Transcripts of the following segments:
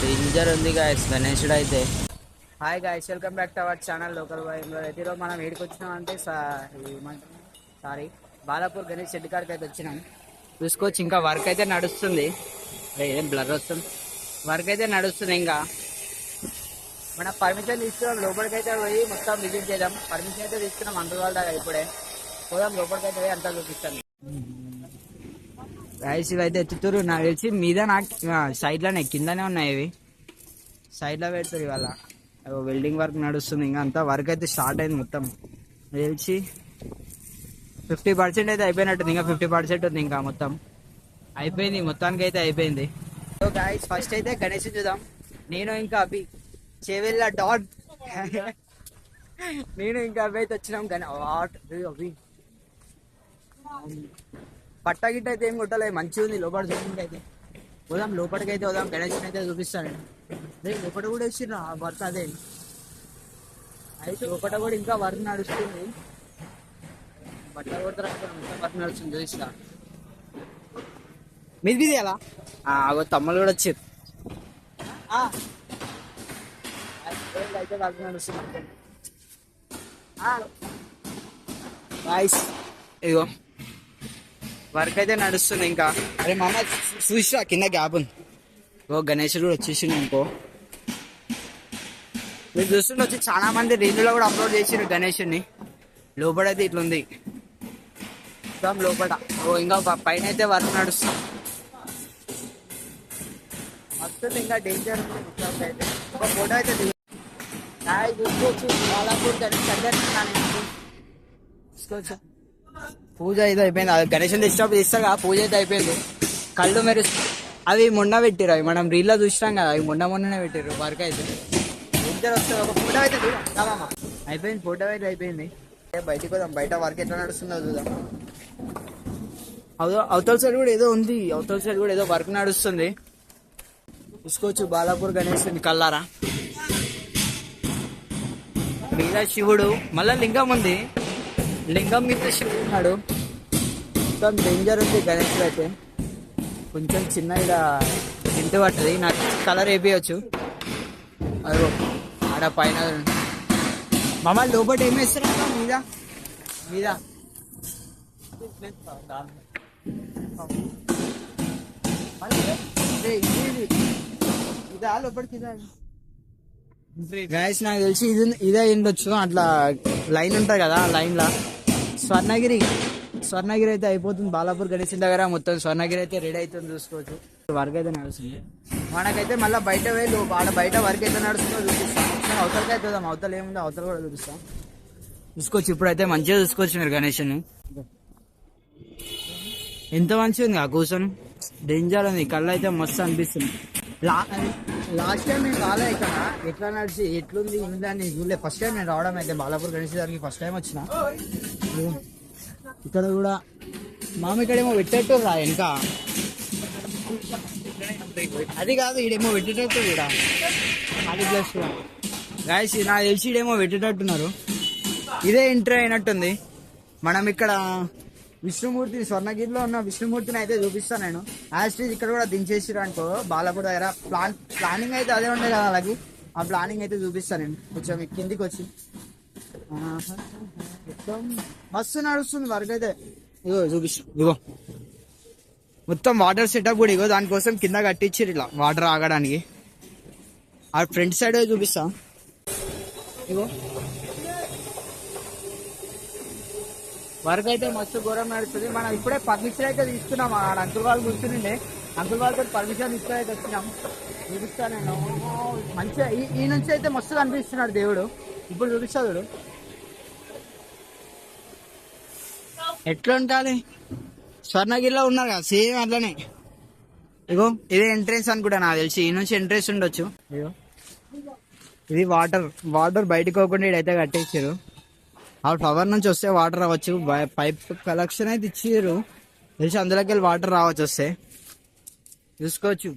Danger ఉంది guys గణేశుడు అయితే. Hi guys welcome back to our channel local వైబ్లో అయితే ఈరోజు మనం ఏడికి వచ్చినాం అంటే సారీ బాలాపూర్ గణేష్ షెడ్ కాడికి అయితే వచ్చినాం. చూసుకోవచ్చు ఇంకా వర్క్ అయితే నడుస్తుంది. ఏం బ్లర్ వస్తుంది? వర్క్ అయితే నడుస్తుంది ఇంకా. మన పర్మిషన్ తీసుకున్నాం లోపలికి అయితే పోయి మొత్తం విజిట్ చేద్దాం. పర్మిషన్ అయితే తీసుకున్నాం అందువల్ల వాళ్ళ ఇప్పుడే. పోదాం లోపలికి అయితే పోయి అంతా చూపిస్తాను గైస్ ఇవి అయితే ఎత్తుతురు. నాకు తెలిసి మీద నాకు సైడ్లోనే కిందనే ఉన్నాయి ఇవి. సైడ్లో పెడతారు ఇవాళ. వెల్డింగ్ వర్క్ నడుస్తుంది. ఇంకా అంతా వర్క్ అయితే స్టార్ట్ అయింది మొత్తం. తెలిసి ఫిఫ్టీ పర్సెంట్ అయితే అయిపోయినట్టుంది. ఇంకా ఫిఫ్టీ పర్సెంట్ ఉంది ఇంకా మొత్తం. అయిపోయింది. మొత్తానికి అయితే అయిపోయింది. సో గాయస్ ఫస్ట్ అయితే గణేష్ చూద్దాం. నేను ఇంకా అభి. చెవెళ్ళ డాట్. నేను ఇంకా అభి అయితే వచ్చినాం. కానీ వాట్? అభి. పట్ట గిట్ట అయితే ఏం కొట్టలేదు మంచిగా ఉంది లోపల చూపించి అయితే. పోదాం లోపలికి అయితే పోదాం గణేష్ అయితే చూపిస్తాను. నేను లోపల కూడా ఆ వర్క్ అదే. అయితే లోపల కూడా ఇంకా వర్క్ నడుస్తుంది. బట్ట కొడతారు ఇంకా వర్క్ నడుస్తుంది చూపిస్తా. మీది మీది ఎలా? అగో తమ్ముళ్ళు కూడా వచ్చారు ఆ. అయితే వర్క్ నడుస్తుంది. ఇదిగో. వర్క్ అయితే నడుస్తుంది ఇంకా. అరే మామ చూసిరా కింద గ్యాప్ ఉంది. ఓ గణేష్ కూడా వచ్చేసిండు ఇంకో. మీరు చూస్తుంటే వచ్చి చాలా మంది రీల్లో కూడా అప్లోడ్ చేసిండ్రు గణేష్ని. లోపల అయితే ఇట్లుంది. మొత్తం లోపల ఓ ఇంకా పైన అయితే వర్క్ నడుస్తుంది. మొత్తం ఇంకా డేంజర్ అయితే. ఒక ఫోటో అయితే దిగు- చూసుకోవచ్చు. గణేష్ దగ్గర చూసుకోవచ్చు? పూజ అయితే అయిపోయింది. అది గణేషన్ తెచ్చినప్పుడు ఇస్తాగా పూజ అయితే అయిపోయింది. కళ్ళు మీరు అవి మొన్న పెట్టిరు అవి మనం రీల్లో చూసినాం కదా అవి మొన్న మొన్ననే పెట్టిరు వర్క్ అయితే. ఇద్దరు వస్తారు ఒక ఫోటో అయితే దిగు. అయిపోయింది ఫోటో అయితే అయిపోయింది. ఏ బయటికి పోదాం బయట వర్క్ ఎట్లా నడుస్తుందో చూద్దాం. అవతల సైడ్ కూడా ఏదో ఉంది అవతల సైడ్ కూడా ఏదో వర్క్ నడుస్తుంది. చూసుకోవచ్చు బాలాపూర్ గణేష్ కల్లారా మీద శివుడు మళ్ళా లింగం ఉంది. లింగం మీద శివుడు ఉన్నాడు. మొత్తం డేంజర్ ఉంది గణేష్ అయితే. కొంచెం చిన్న ఇలా ఇంటి పట్టది నాకు కలర్ వేపించచ్చు అదిగో ఆడ పైన మామ లోపల ఏం వేస్తారు మీద మీద. ఇది, లోపలికి ఇదా గైస్ నాకు తెలిసి ఇది ఇదే ఉండొచ్చు. అట్లా లైన్ ఉంటుంది కదా లైన్ లా స్వర్ణగిరి. స్వర్ణగిరి అయితే అయిపోతుంది. బాలాపూర్ గణేష్ దగ్గర మొత్తం స్వర్ణగిరి అయితే రెడీ అవుతుంది చూసుకోవచ్చు. వర్క్ అయితే నడుస్తుంది. మనకైతే మళ్ళీ బయట వేలు వాళ్ళ బయట వర్క్ అయితే నడుస్తుందో చూపిస్తాం. అవతలకి అయితే చూద్దాం అవతల ఏముందో అవతల కూడా చూపిస్తాం. చూసుకోవచ్చు. ఇప్పుడైతే మంచిగా చూసుకోవచ్చు మీరు గణేష్ని. ఎంత మంచిగా ఉంది ఆ కూర్చొని. డేంజర్ ఉంది. కళ్ళు అయితే మస్తు అనిపిస్తుంది. లా లాస్ట్ టైం నేను రాలే ఇక్కడ. ఎట్లా నడిచి ఎట్లుంది ఉందా అని చూడలే. ఫస్ట్ టైం నేను రావడం అయితే బాలాపూర్ గణేష్ గారికి ఫస్ట్ టైం వచ్చిన. ఇక్కడ కూడా మామ ఇక్కడేమో పెట్టేట్టు రా ఇంకా అది కాదు ఈడేమో పెట్టేటట్టు కూడా అది ప్లస్ గాయస్ నాకు తెలిసి ఈడేమో పెట్టేటట్టున్నారు. ఇదే ఎంట్రీ అయినట్టుంది. మనం ఇక్కడ విష్ణుమూర్తి స్వర్ణగిరిలో ఉన్న విష్ణుమూర్తిని అయితే చూపిస్తాను నేను. యాస్ట్రీజ్ ఇక్కడ కూడా దించేసిరు అనుకో బాలపూర్ దగ్గర. ప్లాన్ ప్లానింగ్ అయితే అదే ఉండే కదా అలాగే. ఆ ప్లానింగ్ అయితే చూపిస్తాను నేను. కొంచెం కిందికి వచ్చి. మొత్తం మస్తు నడుస్తుంది వర్క్ అయితే. ఇగో చూపిస్తాను ఇగో. మొత్తం వాటర్ సెటప్ కూడా ఇగో దానికోసం కింద కట్టించారు ఇలా వాటర్ ఆగడానికి. ఆ ఫ్రంట్ సైడ్ చూపిస్తా. ఇగో. వర్క్ అయితే మస్తు ఘోరం నడుస్తుంది. మనం ఇప్పుడే పర్మిషన్ అయితే తీసుకున్నాం. ఆడ అంకుల్ వాళ్ళు కూర్చుండే అంకుల్ వాళ్ళతో పర్మిషన్ తీసుకుని అయితే వచ్చినాం. చూపిస్తా నేను. మంచిగా ఈ- ఈ నుంచి అయితే మస్తు కనిపిస్తున్నాడు దేవుడు. ఇప్పుడు చూపిస్తాడు ఎట్లా ఉంటుంది స్వర్ణగిరిలో ఉన్నారు కదా సేమ్ అట్లనే. ఇగో ఇదే ఎంట్రెన్స్ అనుకుంటా నాకు తెలిసి. ఈ నుంచి ఎంట్రెన్స్ ఉండొచ్చు. ఇగో. ఇది వాటర్ వాటర్ బయటకు పోకుండా ఇడైతే కట్టేసారు ఆ ఫ్లవర్ నుంచి వస్తే వాటర్ రావచ్చు. పైప్ కలెక్షన్ అయితే ఇచ్చారు తెలిసి అందులోకి వెళ్ళి వాటర్ రావచ్చు వస్తే. చూసుకోవచ్చు.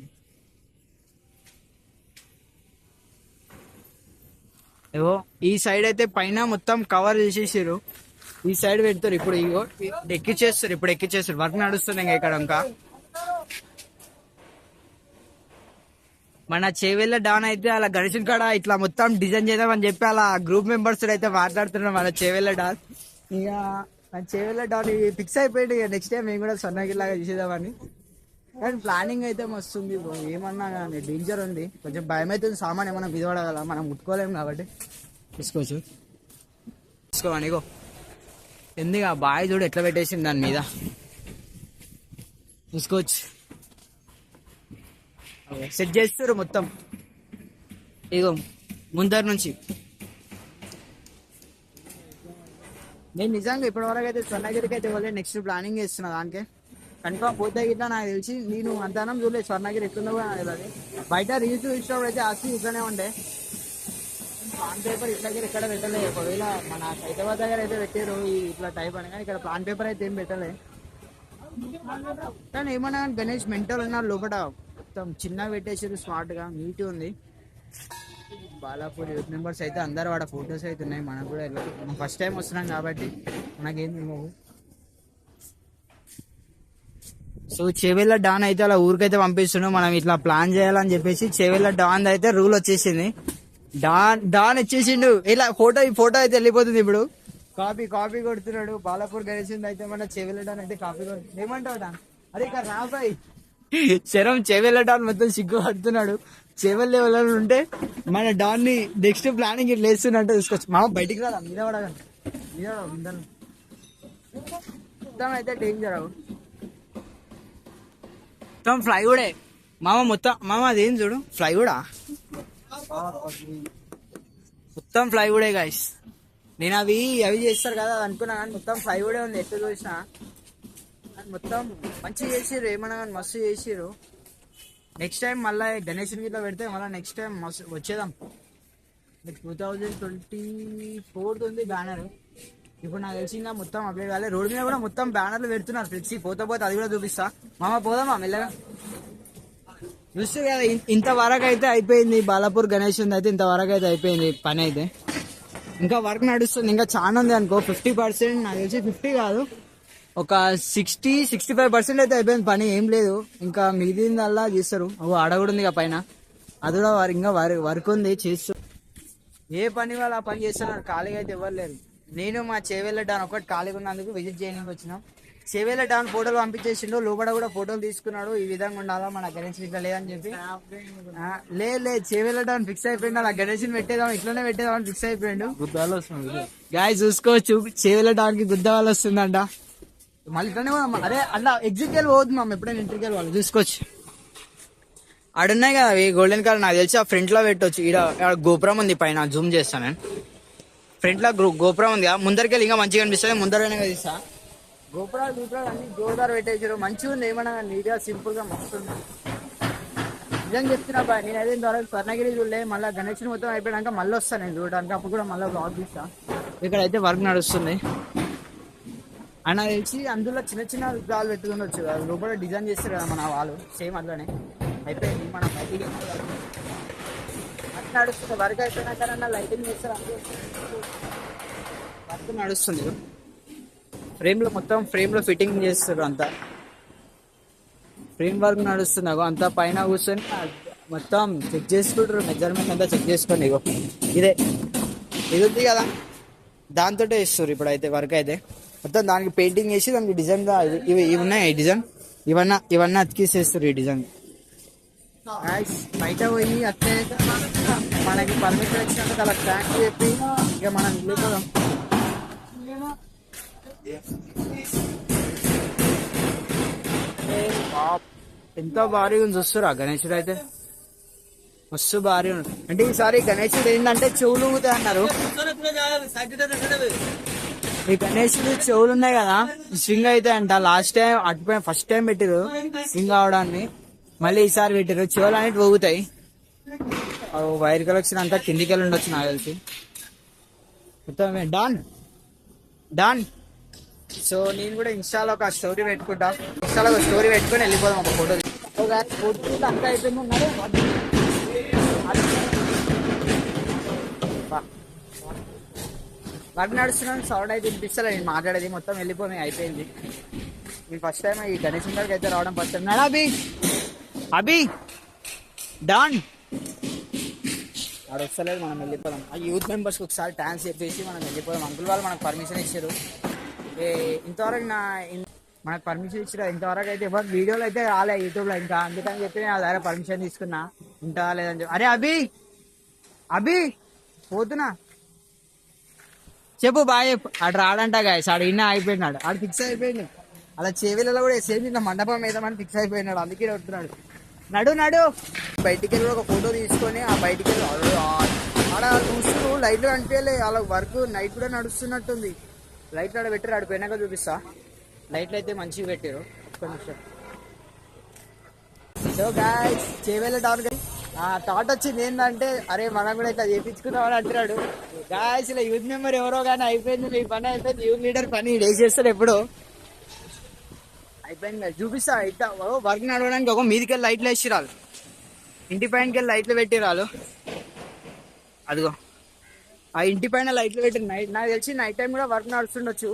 ఏవో ఈ సైడ్ అయితే పైన మొత్తం కవర్ చేసేసారు ఈ సైడ్ పెడతారు. ఇప్పుడు ఇగో ఎక్కిచ్చేస్తారు. ఇప్పుడు ఎక్కిచ్చేస్తారు. వర్క్ నడుస్తుంది ఇంకా ఇక్కడ ఇంకా మన చేవెళ్ళ డాన్ అయితే అలా గణేషన్ కాడ ఇట్లా మొత్తం డిజైన్ చేద్దామని చెప్పి అలా గ్రూప్ మెంబర్స్ అయితే మాట్లాడుతున్నాం మన చేవెళ్ళ డాన్. ఇక మన చేవెళ్ళ డాన్ ఫిక్స్ అయిపోయింది ఇక నెక్స్ట్ టైం మేము కూడా సన్నగిలాగా చేసేద్దామని. కానీ ప్లానింగ్ అయితే మస్తు ఉంది ఏమన్నా కానీ డేంజర్ ఉంది. కొంచెం భయం అవుతుంది సామాన్ ఏమన్నా విధవడగల మనం ముట్టుకోలేము కాబట్టి. తీసుకోవచ్చు తీసుకోమని ఇగో. ఎందుకు ఆ బాయ్ చూడు ఎట్లా పెట్టేసింది దాని మీద. తీసుకోవచ్చు. సెట్ చేస్తారు మొత్తం. ఇదిగో ముందర నుంచి. నేను నిజంగా ఇప్పటివరకు అయితే స్వర్ణగిరికి అయితే వెళ్ళి నెక్స్ట్ ప్లానింగ్ చేస్తున్నా దానికే. కన్ఫామ్ పోతే గిట్లా నాకు తెలిసి నేను అంతనం చూడలేదు స్వర్ణగిరి ఎట్లుందో కూడా నాకు తెలియదు బయట రీల్స్ చూసినప్పుడు అయితే ఆస్తి ఇట్లానే ఉండే. ప్లాన్ పేపర్ ఇట్లా దగ్గర ఎక్కడ పెట్టలే. ఒకవేళ మన హైదరాబాద్ దగ్గర అయితే పెట్టారు ఇట్లా టైప్ అని కానీ ఇక్కడ ప్లాన్ పేపర్ అయితే ఏం పెట్టలే. కానీ ఏమన్నా గణేష్ మెంటల్ ఉన్నారు లోపల మొత్తం చిన్నగా పెట్టేసారు స్మార్ట్గా నీట్ ఉంది. బాలాపూర్ యూత్ మెంబర్స్ అయితే అందరు వాడ ఫొటోస్ అయితే ఉన్నాయి మనకు కూడా వెళ్ళదు మనం ఫస్ట్ టైం వస్తున్నాం కాబట్టి మనకేం తెలియదు సో చెవెళ్ళ డాన్ అయితే అలా ఊరికైతే పంపిస్తున్నాం మనం ఇట్లా ప్లాన్ చేయాలని చెప్పేసి చెవెళ్ళ డాన్ అయితే రూల్ వచ్చేసింది. డాన్ డాన్ వచ్చేసిండు. ఇలా ఫోటో ఈ ఫోటో అయితే వెళ్ళిపోతుంది ఇప్పుడు. కాపీ కాపీ కొడుతున్నాడు. బాలాపూర్ గెలిచింది అయితే మన చెవెళ్ళ డాన్ అయితే కాపీ కొడుతుంది ఏమంటావు డాన్? అరే ఇక్కడ రాబాయి శరం చెవెళ్ళ డాన్ మొత్తం సిగ్గుపడుతున్నాడు. పడుతున్నాడు చెవెల్ ఉంటే మన డాన్ని నెక్స్ట్ ప్లానింగ్ ఇట్లా వేస్తున్నట్టు తీసుకోవచ్చు మా బయటికి రాదా మీద పడగండి మీద మొత్తం అయితే డేంజర్ అవు మొత్తం ఫ్లైవుడే మామ మొత్తం మామ అదేం చూడు? ఫ్లైవుడా మొత్తం ఫ్లైవుడే గాయస్ నేను అవి అవి చేస్తారు కదా అది అనుకున్నా కానీ మొత్తం ఫ్లైవుడే ఉంది. ఎట్లా చూసినా? మొత్తం మంచిగా చేసిర్రు ఏమన్నా కానీ మస్తు చేసిర్రు. నెక్స్ట్ టైం మళ్ళీ గణేషన్ గిట్లా పెడితే మళ్ళీ నెక్స్ట్ టైం మస్తు వచ్చేదాం టూ థౌజండ్ ట్వంటీ ఫోర్త్ ఉంది బ్యానర్. ఇప్పుడు నాకు తెలిసిందా మొత్తం అప్డేట్ కాలేదు రోడ్ మీద కూడా మొత్తం బ్యానర్లు పెడుతున్నారు ఫ్లెక్సీ. పోతే పోతే అది కూడా చూపిస్తా. మామ పోదామా మెల్లగా? చూస్తే కదా ఇన్- ఇంతవరకు అయితే అయిపోయింది. బాలాపూర్ గణేష్ ఉంది అయితే ఇంతవరకు అయితే అయిపోయింది పని అయితే ఇంకా వర్క్ నడుస్తుంది. ఇంకా చాలా ఉంది అనుకో. ఫిఫ్టీ పర్సెంట్ నాకు తెలిసి ఫిఫ్టీ కాదు. ఒక సిక్స్టీ సిక్స్టీ ఫైవ్ పర్సెంట్ అయితే అయిపోయింది. పని ఏం లేదు. ఇంకా మిగిలిందల్లా చేస్తారు. ఓ ఆడ కూడా ఉంది ఇక పైన. అది కూడా వారు ఇంకా వర్క్ వర్క్ ఉంది చేస్తూ. ఏ పని వాళ్ళు ఆ పని చేస్తున్నారు? ఖాళీగా అయితే ఎవరు లేరు. నేను మా చేవేళ్ళ డాన్ ఒకటి ఖాళీగా ఉన్నందుకు విజిట్ చేయడానికి వచ్చినాం. చేవేళ్ళ డాన్ ఫోటోలు పంపించేసిండు. లోపల కూడా ఫోటోలు తీసుకున్నాడు. ఈ విధంగా ఉండాలా? మన గణేష్ ఇట్లా లేదని చెప్పి. లే లే చేవేళ్ళ డాన్ ఫిక్స్ అయిపోయిండు. అలా గణేష్ పెట్టేదాం ఇట్లనే పెట్టేదాం ఫిక్స్ అయిపోయిండు. గాయ చూసుకోవచ్చు. చేవేళ్ళ డాన్కి గుద్ద వాళ్ళు వస్తుందంట. మళ్ళీ ఇట్లనే పోదాం. అరే అట్లా ఎగ్జిట్ వెళ్ళి పోవద్దు మామ ఎప్పుడైనా ఇంటికి వెళ్ళి వాళ్ళు చూసుకోవచ్చు. ఆడున్నాయి కదా అవి గోల్డెన్ కలర్ నాకు తెలిసి ఆ ఫ్రంట్లో పెట్టొచ్చు. ఈడ గోపురం ఉంది పైన జూమ్ చేస్తాను నేను. ఫ్రంట్లో గోపురం ఉంది కదా, ముందరికి వెళ్ళి ఇంకా మంచిగా అనిపిస్తుంది ముందరైనా తీస్తా. గోపురాలు గోపురాలు అన్ని జోరుదారు పెట్టేసారు మంచిగా ఉంది ఏమన్నా నీట్గా సింపుల్గా మస్తు ఉంది. నిజం చెప్తున్నా బాయ్ నేను అదే ద్వారా స్వర్ణగిరి చూడలే. మళ్ళీ గణేష్ మొత్తం అయిపోయాక మళ్ళీ వస్తాను నేను చూడడానికి. అప్పుడు కూడా మళ్ళీ బ్లాగ్ తీస్తా. ఇక్కడ అయితే వర్క్ నడుస్తుంది. అండ్ అది వచ్చి అందులో చిన్న చిన్న విగ్రహాలు పెట్టుకునొచ్చు కదా లోపల డిజైన్ చేస్తారు కదా మన వాళ్ళు సేమ్ అట్లానే. అయిపోయింది మన బయటికి వర్క్ నడుస్తుంది వర్క్ అయిపోయినాక లైటింగ్ చేస్తారు వర్క్ నడుస్తుంది. ఫ్రేమ్లో మొత్తం ఫ్రేమ్లో ఫిట్టింగ్ చేస్తారు అంతా. ఫ్రేమ్ వర్క్ నడుస్తుంది అగో అంతా పైన కూర్చొని మొత్తం చెక్ చేసుకుంటారు మెజర్మెంట్ అంతా చెక్ చేసుకోండి ఇగో. ఇదే. ఇది ఉంది కదా. దాంతో ఇస్తారు ఇప్పుడు అయితే వర్క్ అయితే. మొత్తం దానికి పెయింటింగ్ చేసి దానికి డిజైన్గా ఇవి ఇవి ఉన్నాయి ఈ డిజైన్ ఇవన్నా ఇవన్నీ అతికిసేస్తారు ఈ డిజైన్ బయట పోయి అట్లే మనకి పర్మిషన్ వచ్చినట్టు అలా థ్యాంక్స్ చెప్పి ఇక మనం వెళ్ళిపోదాం ఏ బాప్, ఎంత భారీగా ఉంది చూస్తురా గణేశుడు అయితే. మస్తు భారీ ఉంది. అంటే ఈసారి గణేశుడు ఏంటంటే చెవులు ఊగుతాయి అన్నారు. ఈ గణేశుడు చెవులు ఉన్నాయి కదా స్వింగ్ అయితే అంట లాస్ట్ టైం అటుపోయిన ఫస్ట్ టైం పెట్టిరు స్వింగ్ అవడాన్ని మళ్ళీ ఈసారి పెట్టిరు చెవులు అనేవి ఊగుతాయి వైర్ కలెక్షన్ అంతా కిందికి వెళ్ళి ఉండొచ్చు నాకు తెలిసి. మొత్తం డాన్ డాన్ సో నేను కూడా ఇన్స్టాలో ఒక స్టోరీ పెట్టుకుంటా. ఇన్స్టాలో ఒక స్టోరీ పెట్టుకుని వెళ్ళిపోదాం ఒక ఫోటో ఫోటో అంతా అయిపోయింది వర్క్ నడుస్తున్నాను సౌండ్ అయితే వినిపిస్తలే నేను మాట్లాడేది మొత్తం వెళ్ళిపోయి అయిపోయింది. నేను ఫస్ట్ టైం ఈ గణేష్ గారికి అయితే రావడం ఫస్ట్ టైం నాడా అభి? అభి? డాన్ ఆడ వస్తలేదు మనం వెళ్ళిపోదాం. ఆ యూత్ మెంబర్స్కి ఒకసారి డాన్స్ చెప్పేసి మనం వెళ్ళిపోదాం. అంకుల్ వాళ్ళు మనకు పర్మిషన్ ఇచ్చారు. ఏ ఇంతవరకు నా మనకు పర్మిషన్ ఇచ్చారు. ఇంతవరకు అయితే ఎవరు వీడియోలు అయితే రాలే యూట్యూబ్లో ఇంకా. అందుకని చెప్పి నేను దగ్గర పర్మిషన్ తీసుకున్నా. ఉంటా లేదని చెప్పి. అరే అభి? అభి? పోతున్నా. చెప్పు బాయ్ ఆడు రాడంట గాయస్ ఆడు ఇన్న అయిపోయినాడు ఆడు ఫిక్స్ అయిపోయింది అలా చెవిలలో కూడా సేమ్ ఇట్లా మండపం వేద్దామని ఫిక్స్ అయిపోయినాడు. అందుకే వస్తున్నాడు నడు నడు. బయటికి వెళ్ళి ఒక ఫోటో తీసుకొని ఆ బయటికి వెళ్ళి ఆడ చూస్తూ లైట్లు కనిపించలే. వాళ్ళ వర్క్ నైట్ కూడా నడుస్తున్నట్టుంది. లైట్లు ఆడ పెట్టారు. ఆడ పోయినాక చూపిస్తా. లైట్లు అయితే మంచిగా పెట్టారు. కొంచెం so guys Chevella down thought వచ్చింది ఏంటంటే అరే మనం కూడా ఇట్లా చేయించుకుందామని అంటున్నాడు. గాయస్ ఇలా యూత్ మెంబర్ ఎవరో కానీ అయిపోయింది మీ పని అయిపోయింది. యూత్ లీడర్ పని ఈడు ఎప్పుడు. అయిపోయింది చూపిస్తా ఇట్లా. వర్క్ నడవడానికి ఒక మీదికి వెళ్ళి లైట్లు వేసి రాలు ఇంటి పైనకి వెళ్ళి లైట్లు పెట్టి రాలు అదిగో. ఆ ఇంటి పైన లైట్లు పెట్టి నైట్ నాకు తెలిసి నైట్ టైం కూడా వర్క్ నడుస్తుండొచ్చు.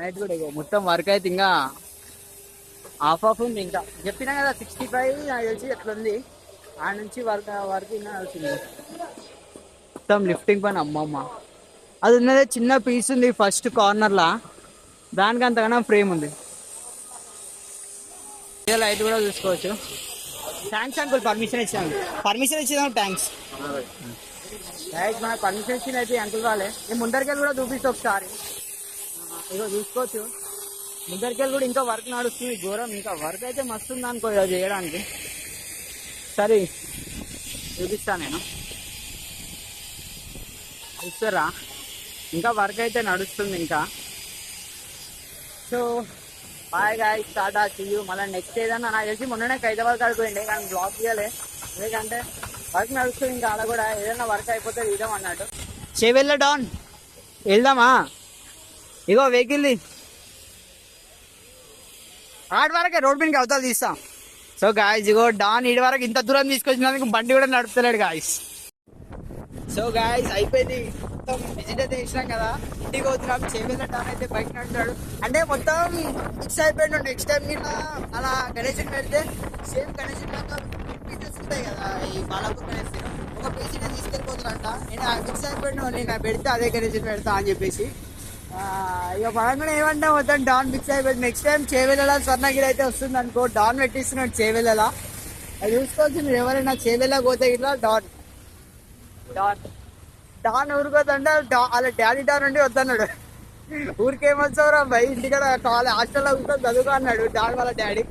నైట్ కూడా ఇగో మొత్తం వర్క్ అయితే ఇంకా హాఫ్ ఆఫ్ ఉంది ఇంకా. చెప్పినా కదా సిక్స్టీ ఫైవ్ నాకు తెలిసి ఎట్లా ఉంది ఆ నుంచి వర్క్ వర్క్ నడుస్తుంది మొత్తం లిఫ్టింగ్ పని అమ్మమ్మ. అది ఉన్నదే చిన్న పీస్ ఉంది ఫస్ట్ కార్నర్లా దానికి అంతగానో ఫ్రేమ్ ఉంది. లైట్ కూడా చూసుకోవచ్చు. థ్యాంక్స్ అంకుల్ పర్మిషన్ ఇచ్చాను పర్మిషన్ ఇచ్చిన థ్యాంక్స్ రైట్ మనకు పర్మిషన్ ఇచ్చిన అయితే అంకుల్ వాళ్ళే. నేను ముందరికెళ్ళి కూడా చూపిస్తా ఒకసారి. ఇగో చూసుకోవచ్చు. ముందరికెళ్ళి కూడా ఇంకా వర్క్ నడుస్తుంది. ఘోరం. ఇంకా వర్క్ అయితే మస్తు ఉంది అనుకో చేయడానికి. సరే చూపిస్తా నేను. చూస్తారా? ఇంకా వర్క్ అయితే నడుస్తుంది ఇంకా. So bye guy tata you మళ్ళీ నెక్స్ట్ ఏదన్నా నాకు తెలిసి మొన్ననే హైదరాబాద్ కాడిపోయింది కానీ బ్లాక్ చేయలే ఎందుకంటే వర్క్ నడుస్తుంది ఇంకా అలా కూడా ఏదైనా వర్క్ అయిపోతే ఇద్దాం అన్నట్టు. చెవెళ్ళ డౌన్. వెళ్దామా? ఇగో వెహికల్ది ఆడి వరకే రోడ్ మీదకి అవతల తీస్తాం. సో గాయస్ ఇగో డాన్ ఇడి వరకు ఇంత దూరం తీసుకొచ్చినందుకు బండి కూడా నడుపుతలేడు గాయస్ సో గాయస్ అయిపోయింది. మొత్తం విజిట్ అయితే ఇచ్చినాం కదా. ఇంటికి పోతున్నాం. చేవేళ్ళ డాన్ అయితే బయట నడుతున్నాడు అంటే మొత్తం ఫిక్స్ అయిపోయిండు. నెక్స్ట్ టైం మీద అలా గణేషన్ పెడితే సేమ్ గణేషన్ పీసెస్ ఉంటాయి కదా. ఈ బాలాపూర్ గణేష్ ఒక పీసీని తీసుకెళ్ళిపోతారంట. నేను ఫిక్స్ అయిపోయిండు. నేను పెడితే అదే గణేషన్ పెడతా అని చెప్పేసి. ఇక మనం కూడా ఏమంటాం మొత్తం డాన్ ఫిక్స్ అయిపోయింది. నెక్స్ట్ టైం చేవెళ్ళ స్వర్ణగిరి అయితే వస్తుంది అనుకో డాన్ పెట్టిస్తున్నాడు చేవెళ్ళ అది చూసుకోవచ్చు మీరు ఎవరైనా చేవెళ్ళ పోతే ఇట్లా డాన్. డాన్. డాన్ ఊరుకోదంటే వాళ్ళ డాడీ డాన్ నుండి వద్దన్నాడు. ఊరికేమొచ్చావురా భయ్ ఇంటికాడ కాలే హాస్టల్లో కూర్చొని చదువుకో అన్నాడు డాన్ వాళ్ళ డాడీ.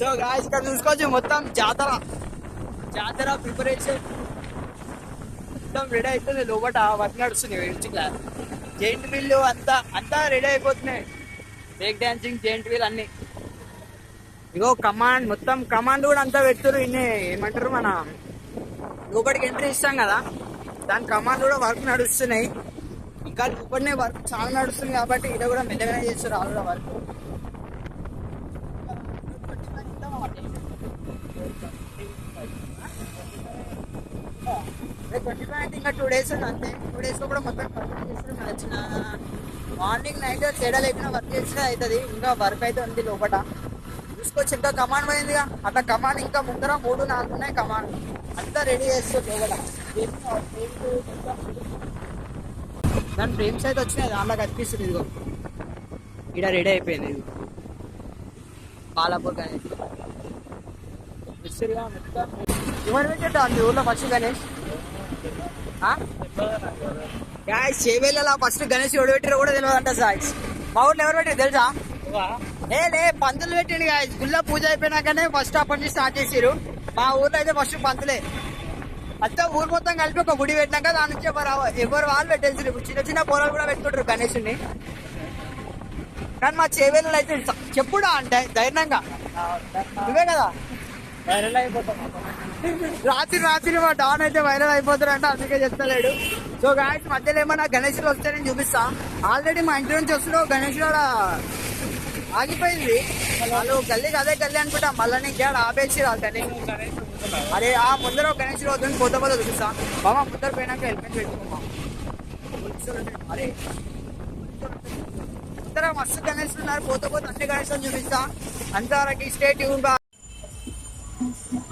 సో గాయస్ ఇక్కడ చూసుకోవచ్చు మొత్తం జాతర. జాతర ప్రిపరేషన్. మొత్తం రెడీ అయిపోయింది. లోపల వర్క్ నడుస్తుంది వెంచి క్లాస్ జైంట్ అంతా అంతా రెడీ అయిపోతున్నాయి. బ్రేక్ డాన్సింగ్ జైంట్ వీల్ అన్ని. ఇగో కమాండ్ మొత్తం కమాండ్ కూడా అంతా పెడుతున్నారు ఇన్ని ఏమంటారు మన లోపలికి ఎంట్రీ ఇస్తాం కదా. దాని కమాండ్ కూడా వర్క్ నడుస్తున్నాయి. ఇంకా లోపలనే వర్క్ చాలా నడుస్తుంది కాబట్టి ఇది కూడా మెల్లగానే చేస్తారు ఆల్రెడీ వర్క్ ట్వంటీ అయితే ఇంకా టూ డేస్ అంతే టూ డేస్లో కూడా మొత్తం కంప్లీట్ చేస్తారు. వచ్చిన మార్నింగ్ నైట్ తేడా లేకుండా వర్క్ చేసినా అవుతుంది ఇంకా వర్క్ అయితే ఉంది లోపల. చూసుకొచ్చి ఇంకా కమాండ్ పోయిందిగా. అట్లా కమాండ్ ఇంకా ముందర మూడు నాలుగు ఉన్నాయి కమాండ్ అంతా రెడీ చేస్తుంది లోపల. దాని ఫ్రేమ్స్ అయితే వచ్చినాయి. దాంట్లో కనిపిస్తుంది ఇదిగో. ఇక్కడ రెడీ అయిపోయింది ఇది బాలాపూర్ గణేష్ ఎవరు పెట్టాడు అంది ఊర్లో first Ganesh. Guys Chevella first Ganesh ఎవడు పెట్టారో కూడా తెలియదంట సాయిస్ మా ఊర్లో ఎవరు పెట్టారు తెలుసా? ఏ లే పంతులు పెట్టండి గాయస్ గుళ్ళ పూజ అయిపోయినాకనే ఫస్ట్ అప్పటి నుంచి స్టార్ట్ చేసారు మా ఊర్లో అయితే ఫస్ట్ పంతులే. అంతా ఊరు మొత్తం కలిపి ఒక గుడి పెట్టినాక దాని నుంచి ఎవరు ఎవరు వాళ్ళు పెట్టేసారు ఇప్పుడు చిన్న చిన్న పొలాలు కూడా పెట్టుకుంటారు గణేషుని కానీ మా చేవేళ్ళు అయితే చెప్పుడా అంటే ధైర్యంగా? నువ్వే కదా? వైరల్ అయిపోతాం. రాత్రి రాత్రి మా డాన్ అయితే వైరల్ అయిపోతారంట అందుకే చెప్తలేడు. సో గాయస్ మధ్యలో ఏమన్నా గణేషులు వస్తే నేను చూపిస్తా. ఆల్రెడీ మా ఇంటి నుంచి వస్తున్నాడు గణేషుడు ఆడ ఆగిపోయింది. వాళ్ళు గల్లీ అదే గల్లీ అనుకుంటా మళ్ళీ నీకు ఏడ ఆపేసి రాదని అరే ఆ ముందర ఒక గణేషుడు వద్దని పోతే పోతే చూపిస్తా. బాబా ముందర పోయినాక హెల్మెట్ పెట్టుకోమా అరే ముందర మస్తు గణేషులు ఉన్నారు. పోతే పోతే అన్ని గణేషులు చూపిస్తా. అంతవరకు స్టేట్ Gracias.